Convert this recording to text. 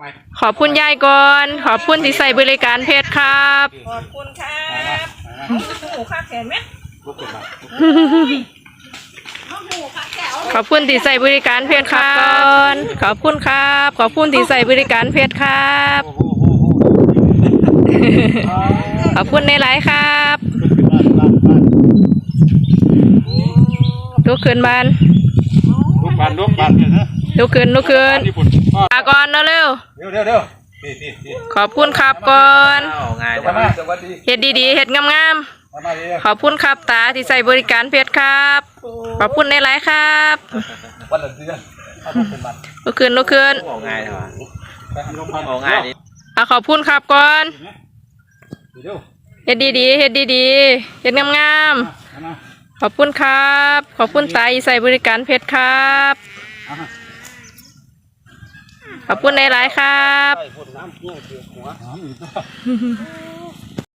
ไปขอบคุณยายก่อน ขอบคุณที่ใส่บริการเพจครับ ขอบคุณครับหมูข้าแขนไหมลุกขึ้นมาขอบคุณที่ใส่บริการเพจครับก่อนขอบคุณครับ ขอบคุณที่ใส่บริการเพจครับโอ้โหโอ้โหขอบคุณในไลฟ์ครับขึ้นบ้านบ้านบ้านลุกขึ้นบ้านลุกบ้านลุกบ้านเนี่ยนะ ลุกขึ้นลุกขึ้นญี่ปุ่นพ่อลาก่อนนะเร็วเดี๋ยวเดี๋ยวเดี๋ยวนี่นี่นี่ขอบคุณครับก่อนเอาง่ายสวัสดีสวัสดีเฮ็ดดีๆเฮ็ดงามมามาดีๆขอบคุณครับตาที่ใส่บริการเพจครับ ขอบคุณในไลฟ์ครับวันละเดือนเอาลุกขึ้นมาลุกขึ้นลุกขึ้นโอ้ง่ายเลยวะไปทำลงพันโอ้ง่ายดิเอาขอบคุณครับก่อนเดี๋ยวเฮ็ดดีๆเฮ็ดดีๆเฮ็ดงามมามาๆขอบคุณครับ ขอบคุณตาที่ใส่บริการเพจครับ เอามา ขอบคุณในไลฟ์ครับ ใส่พวกน้ำเงี้ยเกี่ยวหัว